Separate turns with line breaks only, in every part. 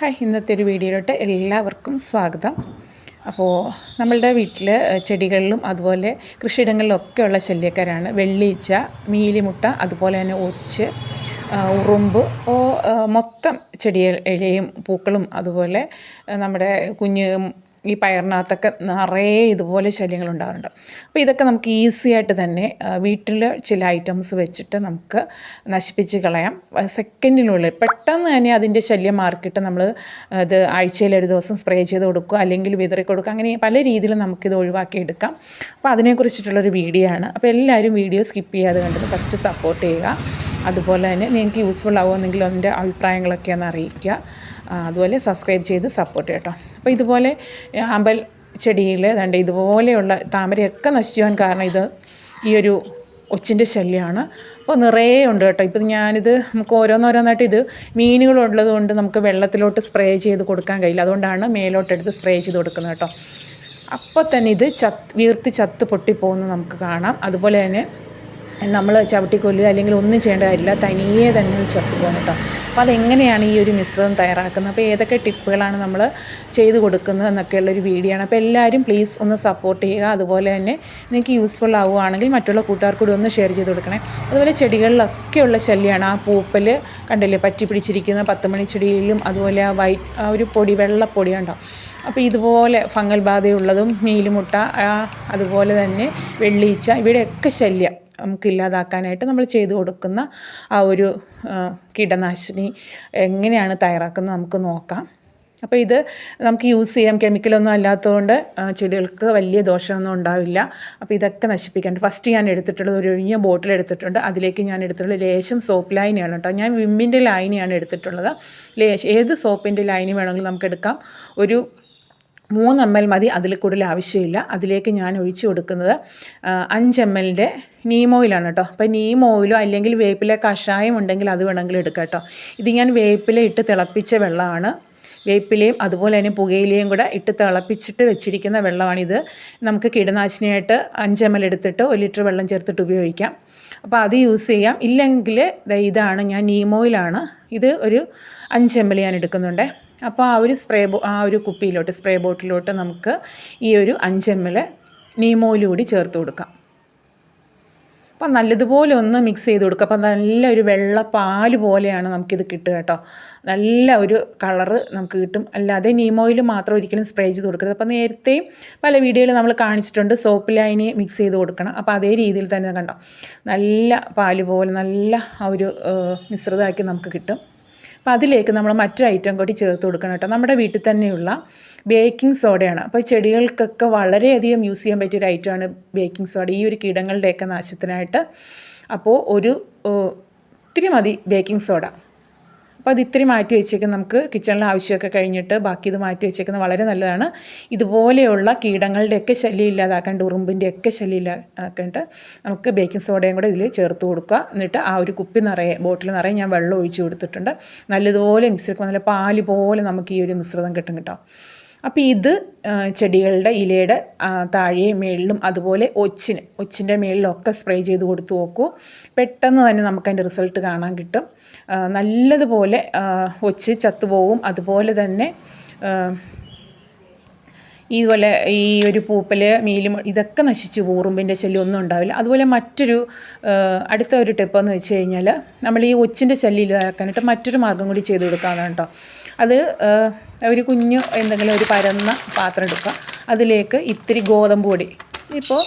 Hi ഇന്നത്തെ ഒരു വീഡിയോയിലോട്ട് എല്ലാവർക്കും സ്വാഗതം. അപ്പോൾ നമ്മളുടെ വീട്ടിൽ ചെടികളിലും അതുപോലെ കൃഷിയിടങ്ങളിലൊക്കെ ഉള്ള ശല്യക്കാരാണ്. വെള്ളീച്ച മീലിമുട്ട അതുപോലെ തന്നെ ഒച്ച് ഉറുമ്പ് ഓ മൊത്തം ചെടി ഇലയും പൂക്കളും അതുപോലെ നമ്മുടെ കുഞ്ഞ് ഈ പയറിനകത്തൊക്കെ നിറയെ ഇതുപോലെ ശല്യങ്ങൾ ഉണ്ടാകുന്നുണ്ട് അപ്പോൾ ഇതൊക്കെ നമുക്ക് ഈസി ആയിട്ട് തന്നെ വീട്ടിൽ ചില ഐറ്റംസ് വെച്ചിട്ട് നമുക്ക് നശിപ്പിച്ച് കളയാം. സെക്കൻഡിനുള്ളിൽ പെട്ടെന്ന് തന്നെ അതിന്റെ ശല്യം മാർക്കിട്ട് നമ്മൾ ഇത് ആഴ്ചയിൽ ഒരു ദിവസം സ്പ്രേ ചെയ്ത് കൊടുക്കുക അല്ലെങ്കിൽ വിതറി കൊടുക്കുക അങ്ങനെ പല രീതിയിൽ നമുക്കിത് ഒഴിവാക്കി എടുക്കാം അപ്പോൾ അതിനെക്കുറിച്ചിട്ടുള്ളൊരു വീഡിയോ ആണ്. അപ്പോൾ എല്ലാവരും വീഡിയോ സ്കിപ്പ് ചെയ്യാതെ കണ്ടത് ഫസ്റ്റ് സപ്പോർട്ട് ചെയ്യുക. അതുപോലെ തന്നെ നിങ്ങൾക്ക് യൂസ്ഫുൾ ആവുമെന്നെങ്കിൽ അതിന്റെ അഭിപ്രായങ്ങളൊക്കെ ഒന്ന് അറിയിക്കുക. അതുപോലെ സബ്സ്ക്രൈബ് ചെയ്ത് സപ്പോർട്ട് ചെയ്യട്ടോ അപ്പോൾ ഇതുപോലെ അമ്പൽ ചെടിയിൽ ദണ്ട് ഇതുപോലെയുള്ള താമരയൊക്കെ നശിച്ചു പോകാൻ കാരണം ഇത് ഈ ഒരു ഒച്ചിന്റെ ശല്യമാണ് അപ്പോൾ നിറയെ ഉണ്ട് കേട്ടോ. ഇപ്പം ഞാനിത് നമുക്ക് ഓരോന്നോരോന്നായിട്ട് ഇത് മീനുകളുള്ളത് കൊണ്ട് നമുക്ക് വെള്ളത്തിലോട്ട് സ്പ്രേ ചെയ്ത് കൊടുക്കാൻ കഴിയില്ല. അതുകൊണ്ടാണ് മേലോട്ടെടുത്ത് സ്പ്രേ ചെയ്ത് കൊടുക്കുന്നത് കേട്ടോ. അപ്പോൾ തന്നെ ഇത് ചത്ത് വീർത്ത് ചത്ത് പൊട്ടിപ്പോകുന്നത് നമുക്ക് കാണാം. അതുപോലെ തന്നെ നമ്മൾ ചവിട്ടിക്കൊല്ലുക അല്ലെങ്കിൽ ഒന്നും ചെയ്യേണ്ട കാര്യമില്ല. തനിയെ തന്നെ ചത്ത് പോകുന്നു പോകും കേട്ടോ. അപ്പോൾ അതെങ്ങനെയാണ് ഈ ഒരു മിശ്രിതം തയ്യാറാക്കുന്നത്? അപ്പോൾ ഏതൊക്കെ ടിപ്പുകളാണ് നമ്മൾ ചെയ്ത് കൊടുക്കുന്നത് എന്നൊക്കെയുള്ളൊരു വീഡിയോ ആണ്. അപ്പോൾ എല്ലാവരും പ്ലീസ് ഒന്ന് സപ്പോർട്ട് ചെയ്യുക. അതുപോലെ തന്നെ നിങ്ങൾക്ക് യൂസ്ഫുൾ ആവുകയാണെങ്കിൽ മറ്റുള്ള കൂട്ടുകാർക്കൂടി ഒന്ന് ഷെയർ ചെയ്ത് കൊടുക്കണേ. അതുപോലെ ചെടികളിലൊക്കെയുള്ള ശല്യമാണ് ആ പൂപ്പൽ കണ്ടില്ലേ? പറ്റി പിടിച്ചിരിക്കുന്ന പത്ത് മണി ചെടിയിലും അതുപോലെ ആ വൈറ്റ് ആ ഒരു പൊടി വെള്ളപ്പൊടി ഉണ്ടാവും അപ്പോൾ ഇതുപോലെ ഫംഗൽ ബാധയുള്ളതും മീലുമുട്ട അതുപോലെ തന്നെ വെള്ളീച്ച ഇവിടെയൊക്കെ ശല്യം. നമുക്ക് ഇല്ലാതാക്കാനായിട്ട് നമ്മൾ ചെയ്തു കൊടുക്കുന്ന ആ ഒരു കീടനാശിനി എങ്ങനെയാണ് തയ്യാറാക്കുന്നത് നമുക്ക് നോക്കാം. അപ്പോൾ ഇത് നമുക്ക് യൂസ് ചെയ്യാം. കെമിക്കലൊന്നും അല്ലാത്തതുകൊണ്ട് ചെടികൾക്ക് വലിയ ദോഷമൊന്നും ഉണ്ടാവില്ല. അപ്പോൾ ഇതൊക്കെ നശിപ്പിക്കാണ്ട് ഫസ്റ്റ് ഞാൻ എടുത്തിട്ടുള്ളത് ഒരു ഒഴിഞ്ഞ ബോട്ടിൽ എടുത്തിട്ടുണ്ട്. അതിലേക്ക് ഞാൻ എടുത്തിട്ടുള്ളത് ലേശം സോപ്പ് ലൈനിയാണ് കേട്ടോ. ഞാൻ വിമ്മിന്റെ ലൈനിയാണ് എടുത്തിട്ടുള്ളത്. ലേശം ഏത് സോപ്പിന്റെ ലൈനി വേണമെങ്കിലും നമുക്ക് എടുക്കാം. ഒരു മൂന്ന് എം എൽ മതി അതിൽ കൂടുതൽ ആവശ്യമില്ല. അതിലേക്ക് ഞാൻ ഒഴിച്ചു കൊടുക്കുന്നത് അഞ്ച് എം എല്ലിന്റെ നീം ഓയിലാണ് കേട്ടോ. അപ്പോൾ നീം ഓയിലോ അല്ലെങ്കിൽ വേപ്പിലെ കഷായം ഉണ്ടെങ്കിൽ അത് വേണമെങ്കിൽ എടുക്കാം കേട്ടോ. ഇത് ഞാൻ വേപ്പില ഇട്ട് തിളപ്പിച്ച വെള്ളമാണ്. വേപ്പിലയും അതുപോലെ തന്നെ പുകയിലയും കൂടെ ഇട്ട് തിളപ്പിച്ചിട്ട് വെച്ചിരിക്കുന്ന വെള്ളമാണിത്. നമുക്ക് കീടനാശിനിയായിട്ട് അഞ്ച് എം എൽ എടുത്തിട്ട് ഒരു ലിറ്റർ വെള്ളം ചേർത്തിട്ട് ഉപയോഗിക്കാം. അപ്പോൾ അത് യൂസ് ചെയ്യാം. ഇല്ലെങ്കിൽ ഇതാണ് ഞാൻ നീം ഓയിലാണ് ഇത് ഒരു അഞ്ച് എം എൽ ഞാൻ എടുക്കുന്നുണ്ട്. അപ്പോൾ ആ ഒരു സ്പ്രേ ബോ ആ ഒരു കുപ്പിയിലോട്ട് സ്പ്രേ ബോട്ടിലോട്ട് നമുക്ക് ഈ ഒരു അഞ്ച് എം എൽ നീം ഓയിൽ കൂടി ചേർത്ത് കൊടുക്കാം. അപ്പം നല്ലതുപോലെ ഒന്ന് മിക്സ് ചെയ്ത് കൊടുക്കുക. അപ്പം നല്ല ഒരു വെള്ള പാൽ പോലെയാണ് നമുക്കിത് കിട്ടുക കേട്ടോ. നല്ല ഒരു കളറ് നമുക്ക് കിട്ടും. അല്ലാതെ നീമോയിൽ മാത്രം ഒരിക്കലും സ്പ്രേ ചെയ്ത് കൊടുക്കരുത്. അപ്പം നേരത്തെയും പല വീഡിയോയിൽ നമ്മൾ കാണിച്ചിട്ടുണ്ട്. സോപ്പ് ലൈനി മിക്സ് ചെയ്ത് കൊടുക്കണം. അപ്പോൾ അതേ രീതിയിൽ തന്നെ കണ്ടോ. നല്ല പാൽ പോലെ നല്ല ഒരു മിശ്രിതമാക്കി നമുക്ക് കിട്ടും. അപ്പോൾ അതിലേക്ക് നമ്മൾ മറ്റൊരു ഐറ്റം കൂടി ചേർത്ത് കൊടുക്കണം കേട്ടോ. നമ്മുടെ വീട്ടിൽ തന്നെയുള്ള ബേക്കിംഗ് സോഡയാണ് അപ്പോൾ ചെടികൾക്കൊക്കെ വളരെയധികം യൂസ് ചെയ്യാൻ പറ്റിയൊരു ഐറ്റമാണ് ബേക്കിംഗ് സോഡ ഈ ഒരു കീടങ്ങളുടെയൊക്കെ നാശത്തിനായിട്ട് അപ്പോൾ ഒരു ഒത്തിരി മതി ബേക്കിംഗ് സോഡ അപ്പോൾ അത് ഇത്തിരി മാറ്റി വെച്ചേക്കുന്ന നമുക്ക് കിച്ചണിലെ ആവശ്യമൊക്കെ കഴിഞ്ഞിട്ട് ബാക്കി ഇത് മാറ്റി വെച്ചേക്കുന്നത് വളരെ നല്ലതാണ്. ഇതുപോലെയുള്ള കീടങ്ങളുടെയൊക്കെ ശല്യം ഇല്ലാതാക്കാണ്ട് ഉറുമ്പിന്റെയൊക്കെ ശല്യം ഇല്ലാതാക്കേണ്ട നമുക്ക് ബേക്കിംഗ് സോഡയും കൂടെ ഇതിൽ ചേർത്ത് കൊടുക്കുക. എന്നിട്ട് ആ ഒരു കുപ്പി നിറയെ ബോട്ടിൽ നിറയെ ഞാൻ വെള്ളം ഒഴിച്ച് കൊടുത്തിട്ടുണ്ട്. നല്ലതുപോലെ മിക്സ് എടുക്കുക നല്ല പാൽ പോലെ നമുക്ക് ഈ ഒരു മിശ്രിതം കിട്ടും കേട്ടോ. അപ്പോൾ ഇത് ചെടികളുടെ ഇലയുടെ താഴെ മേളിലും അതുപോലെ ഒച്ചിന് ഒച്ചിന്റെ മേളിലൊക്കെ സ്പ്രേ ചെയ്ത് കൊടുത്തു നോക്കൂ. പെട്ടെന്ന് തന്നെ നമുക്ക് നമുക്കതിന്റെ റിസൾട്ട് കാണാൻ കിട്ടും. നല്ലതുപോലെ ഒച്ച് ചത്തുപോകും. അതുപോലെ തന്നെ ഇതുപോലെ ഈ ഒരു പൂപ്പൽ മീലും ഇതൊക്കെ നശിച്ചു പോകും ഉറുമ്പിന്റെ ശല്യം ഒന്നും ഉണ്ടാവില്ല. അതുപോലെ മറ്റൊരു അടുത്ത ഒരു ടിപ്പ് എന്ന് വെച്ച് കഴിഞ്ഞാൽ നമ്മൾ ഈ ഒച്ചിന്റെ ശല്യം ഇല്ലാതാക്കാനായിട്ട് മറ്റൊരു മാർഗം കൂടി ചെയ്ത് കൊടുക്കാവുന്നതാണ് കേട്ടോ അത് ഒരു കുഞ്ഞു എന്തെങ്കിലും ഒരു പരന്ന പാത്രം എടുക്കുക. അതിലേക്ക് ഇത്തിരി ഗോതമ്പ് പൊടി. ഇപ്പോൾ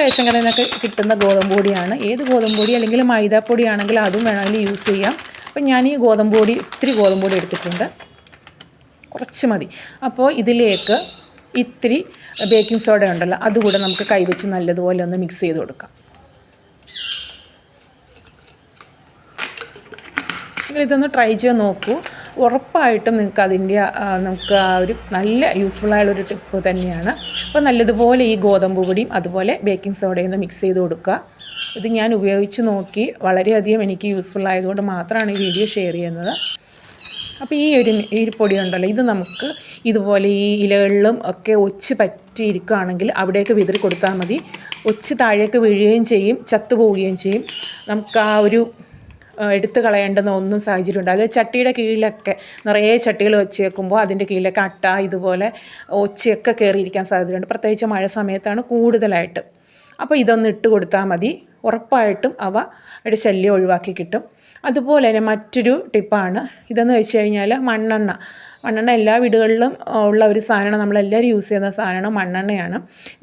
റേഷൻ കടയിൽ നിന്നൊക്കെ കിട്ടുന്ന ഗോതമ്പ് പൊടിയാണ്. ഏത് ഗോതമ്പ് പൊടി? അല്ലെങ്കിൽ മൈദാപ്പൊടി ആണെങ്കിൽ അതും വേണമെങ്കിൽ യൂസ് ചെയ്യാം. അപ്പം ഞാൻ ഈ ഗോതമ്പ് പൊടി ഇത്തിരി ഗോതമ്പ് പൊടി എടുത്തിട്ടുണ്ട്. കുറച്ച് മതി. അപ്പോൾ ഇതിലേക്ക് ഇത്തിരി ബേക്കിംഗ് സോഡ ഉണ്ടല്ലോ അതുകൂടെ നമുക്ക് കൈവച്ച് നല്ലതുപോലെ ഒന്ന് മിക്സ് ചെയ്ത് കൊടുക്കാം. നിങ്ങളിതൊന്ന് ട്രൈ ചെയ്ത് നോക്കൂ. ഉറപ്പായിട്ടും നിങ്ങൾക്ക് അതിന്റെ നമുക്ക് ആ ഒരു നല്ല യൂസ്ഫുൾ ആയുള്ളൊരു ടിപ്പ് തന്നെയാണ്. അപ്പോൾ നല്ലതുപോലെ ഈ ഗോതമ്പ് പൊടിയും അതുപോലെ ബേക്കിംഗ് സോഡയും മിക്സ് ചെയ്ത് കൊടുക്കുക. ഇത് ഞാൻ ഉപയോഗിച്ച് നോക്കി വളരെയധികം എനിക്ക് യൂസ്ഫുൾ ആയതുകൊണ്ട് മാത്രമാണ് ഈ വീഡിയോ ഷെയർ ചെയ്യുന്നത്. അപ്പോൾ ഈ ഒരു ഈ പൊടി ഉണ്ടല്ലോ ഇത് നമുക്ക് ഇതുപോലെ ഈ ഇലകളിലും ഒക്കെ ഒച്ച് പറ്റിയിരിക്കുകയാണെങ്കിൽ അവിടേക്ക് വിതറി കൊടുത്താൽ മതി. ഒച്ച് താഴേക്ക് വീഴുകയും ചെയ്യും ചത്തുപോവുകയും ചെയ്യും. നമുക്ക് ആ ഒരു എടുത്ത് കളയേണ്ടുന്ന ഒന്നും സാഹചര്യം ഉണ്ട് അത് ചട്ടിയുടെ കീഴിലൊക്കെ നിറയെ ചട്ടികൾ വെച്ച് വെക്കുമ്പോൾ അതിന്റെ കീഴിലൊക്കെ അട്ട ഇതുപോലെ ഒച്ചയൊക്കെ കയറിയിരിക്കാൻ സാധ്യതയുണ്ട്. പ്രത്യേകിച്ച് മഴ സമയത്താണ് കൂടുതലായിട്ട്. അപ്പോൾ ഇതൊന്ന് ഇട്ട് കൊടുത്താൽ മതി. ഉറപ്പായിട്ടും അവയുടെ ശല്യം ഒഴിവാക്കി കിട്ടും. അതുപോലെ തന്നെ മറ്റൊരു ടിപ്പാണ്. ഇതെന്ന് വെച്ച് കഴിഞ്ഞാൽ മണ്ണെണ്ണ. മണ്ണെണ്ണ എല്ലാ വീടുകളിലും ഉള്ള ഒരു സാധനമാണ്. നമ്മളെല്ലാവരും യൂസ് ചെയ്യുന്ന സാധനമാണ് മണ്ണെണ്ണയാണ്.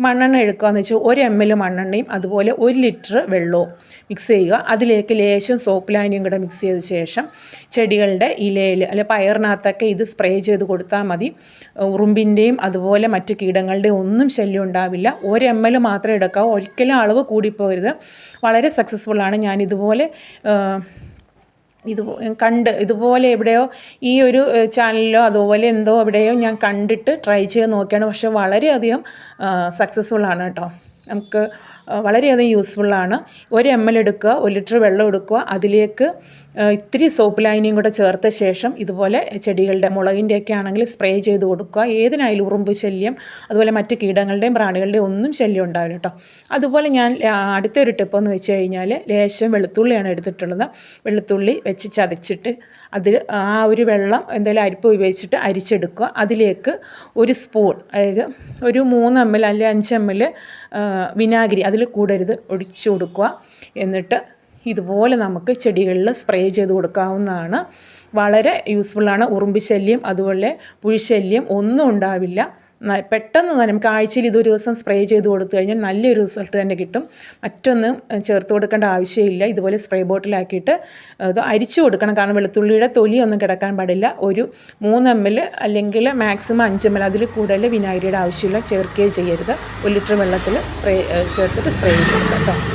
മണ്ണെണ്ണ എടുക്കുകയെന്ന് വെച്ചാൽ ഒരു എം എൽ മണ്ണെണ്ണയും അതുപോലെ ഒരു ലിറ്റർ വെള്ളവും മിക്സ് ചെയ്യുക. അതിലേക്ക് ലേശം സോപ്പ് ലാനിയും കൂടെ മിക്സ് ചെയ്ത ശേഷം ചെടികളുടെ ഇലയിൽ അല്ലെ പയറിനകത്തൊക്കെ ഇത് സ്പ്രേ ചെയ്ത് കൊടുത്താൽ മതി. ഉറുമ്പിന്റെയും അതുപോലെ മറ്റ് കീടങ്ങളുടെയും ഒന്നും ശല്യം ഉണ്ടാവില്ല. ഒരു എം എൽ മാത്രമേ എടുക്കാവൂ ഒരിക്കലും അളവ് കൂടിപ്പോകരുത്. വളരെ സക്സസ്ഫുള്ളാണ് ഞാൻ ഇതുപോലെ ഇത് കണ്ട് ഇതുപോലെ എവിടെയോ ഈ ഒരു ചാനലിലോ അതുപോലെ എന്തോ എവിടെയോ ഞാൻ കണ്ടിട്ട് ട്രൈ ചെയ്ത് നോക്കിയാണ്. പക്ഷേ വളരെയധികം സക്സസ്ഫുൾ ആണ് കേട്ടോ. നമുക്ക് വളരെയധികം യൂസ്ഫുള്ളാണ് ഒരു എം എൽ എടുക്കുക ഒരു ലിറ്റർ വെള്ളം എടുക്കുക അതിലേക്ക് ഇത്തിരി സോപ്പ് ലൈനിയും കൂടെ ചേർത്ത ശേഷം ഇതുപോലെ ചെടികളുടെ മുളകിന്റെയൊക്കെ ആണെങ്കിൽ സ്പ്രേ ചെയ്ത് കൊടുക്കുക. ഏതിനായാലും ഉറുമ്പ് ശല്യം അതുപോലെ മറ്റ് കീടങ്ങളുടെയും പ്രാണികളുടെയും ഒന്നും ശല്യം ഉണ്ടാവില്ല കേട്ടോ. അതുപോലെ ഞാൻ അടുത്ത ഒരു ടിപ്പ് എന്ന് വെച്ച് കഴിഞ്ഞാൽ ലേശം വെളുത്തുള്ളിയാണ് എടുത്തിട്ടുള്ളത്. വെളുത്തുള്ളി വെച്ച് ചതച്ചിട്ട് അതിൽ ആ ഒരു വെള്ളം എന്തായാലും അരിപ്പ് ഉപയോഗിച്ചിട്ട് അരിച്ചെടുക്കുക. അതിലേക്ക് ഒരു സ്പൂൺ അതായത് ഒരു മൂന്ന് എം എൽ അല്ലെങ്കിൽ അഞ്ച് എം എൽ വിനാഗിരി അതിൽ കൂടരുത് ഒഴിച്ചു കൊടുക്കുക. എന്നിട്ട് ഇതുപോലെ നമുക്ക് ചെടികളിൽ സ്പ്രേ ചെയ്ത് കൊടുക്കാവുന്നതാണ്. വളരെ യൂസ്ഫുള്ളാണ് ഉറുമ്പ് ശല്യം അതുപോലെ പുഴുശല്യം ഒന്നും ഉണ്ടാവില്ല. പെട്ടെന്ന് തന്നെ നമുക്ക് ആഴ്ചയിൽ ഇതൊരു ദിവസം സ്പ്രേ ചെയ്ത് കൊടുത്തു കഴിഞ്ഞാൽ നല്ലൊരു റിസൾട്ട് തന്നെ കിട്ടും. മറ്റൊന്നും ചേർത്ത് കൊടുക്കേണ്ട ആവശ്യമില്ല. ഇതുപോലെ സ്പ്രേ ബോട്ടിലാക്കിയിട്ട് ഇത് അരിച്ചു കൊടുക്കണം. കാരണം വെളുത്തുള്ളിയുടെ തൊലിയൊന്നും കിടക്കാൻ പാടില്ല. ഒരു മൂന്ന് എം എൽ അല്ലെങ്കിൽ മാക്സിമം അഞ്ച് എം എൽ അതിൽ കൂടുതൽ വിനാഗിരിയുടെ ആവശ്യമില്ല. ചേർക്കുകയും ചെയ്യരുത്. ഒരു ലിറ്റർ വെള്ളത്തിൽ സ്പ്രേ ചേർത്തിട്ട് സ്പ്രേ കൊടുക്കാം കേട്ടോ.